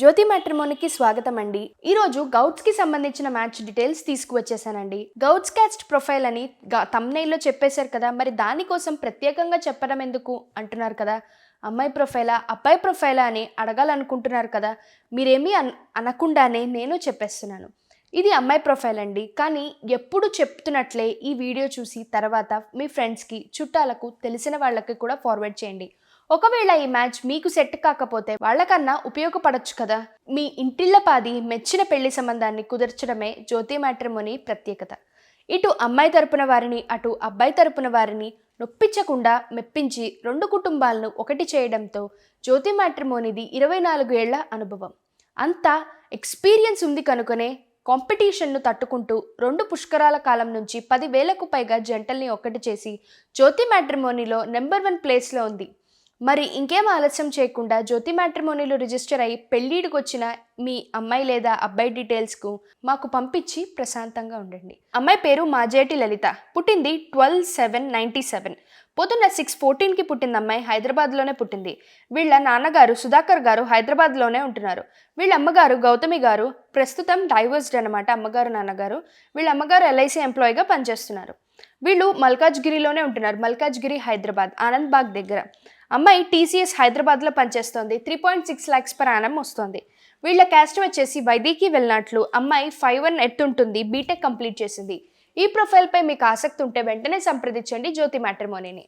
జ్యోతి మ్యాట్రిమోనికి స్వాగతం అండి ఈరోజు గౌట్స్కి సంబంధించిన మ్యాచ్ డీటెయిల్స్ తీసుకువచ్చేసానండి. గౌట్స్ క్యాస్ట్ ప్రొఫైల్ అని తమ్నైల్లో చెప్పేశారు కదా మరి దానికోసం ప్రత్యేకంగా చెప్పడం ఎందుకు అంటున్నారు కదా? అమ్మాయి ప్రొఫైలా అబ్బాయి ప్రొఫైలా అని అడగాలనుకుంటున్నారు కదా మీరేమీ అన్ అనకుండానే నేను చెప్పేస్తున్నాను. ఇది అమ్మాయి ప్రొఫైల్ అండి. కానీ ఎప్పుడు చెప్తున్నట్లే ఈ వీడియో చూసి తర్వాత మీ ఫ్రెండ్స్కి చుట్టాలకు తెలిసిన వాళ్ళకి కూడా ఫార్వర్డ్ చేయండి. ఒకవేళ ఈ మ్యాచ్ మీకు సెట్ కాకపోతే వాళ్ళకన్నా ఉపయోగపడొచ్చు కదా? మీ ఇంటిళ్ళపాది మెచ్చిన పెళ్ళి సంబంధాన్ని కుదర్చడమే జ్యోతి మ్యాట్రిమోని ప్రత్యేకత. ఇటు అమ్మాయి తరపున వారిని అటు అబ్బాయి తరపున వారిని నొప్పించకుండా మెప్పించి రెండు కుటుంబాలను ఒకటి చేయడంతో జ్యోతి మ్యాట్రిమోనిది ఇరవై నాలుగు ఏళ్ళ అనుభవం. అంతా ఎక్స్పీరియన్స్ ఉంది కనుకనే కాంపిటీషన్ను తట్టుకుంటూ రెండు పుష్కరాల కాలం నుంచి పదివేలకు పైగా జంటల్ని ఒక్కటి చేసి జ్యోతి మ్యాట్రిమోనీలో నెంబర్ వన్ ప్లేస్లో ఉంది. మరి ఇంకేం ఆలస్యం చేయకుండా జ్యోతి మ్యాట్రిమోనీలో రిజిస్టర్ అయ్యి పెళ్ళిడికి వచ్చిన మీ అమ్మాయి లేదా అబ్బాయి డీటెయిల్స్కు మాకు పంపించి ప్రశాంతంగా ఉండండి. అమ్మాయి పేరు మాజేటి లలిత. పుట్టింది ట్వెల్వ్ సెవెన్ నైంటీ సెవెన్. పొద్దున్న సిక్స్ ఫోర్టీన్కి పుట్టింది అమ్మాయి హైదరాబాద్లోనే పుట్టింది. వీళ్ళ నాన్నగారు సుధాకర్ గారు హైదరాబాద్లోనే ఉంటున్నారు. వీళ్ళ అమ్మగారు గౌతమి గారు ప్రస్తుతం డైవర్స్డ్ అనమాట అమ్మగారు నాన్నగారు. వీళ్ళ అమ్మగారు ఎల్ఐసి ఎంప్లాయీగా పనిచేస్తున్నారు. వీళ్ళు మల్కాజ్గిరిలోనే ఉంటున్నారు. మల్కాజ్గిరి హైదరాబాద్ ఆనంద్బాగ్ దగ్గర. అమ్మాయి టీసీఎస్ హైదరాబాద్లో పనిచేస్తోంది. Three point six lakhs per annum వస్తుంది. వీళ్ళ క్యాస్ట్ వచ్చేసి వైదీకి వెళ్ళినట్లు అమ్మాయి ఫైవ్ వన్ ఎత్తుంటుంది బీటెక్ కంప్లీట్ చేసింది. ఈ ప్రొఫైల్పై మీకు ఆసక్తి ఉంటే వెంటనే సంప్రదించండి. జ్యోతి మ్యాట్రిమోనీని.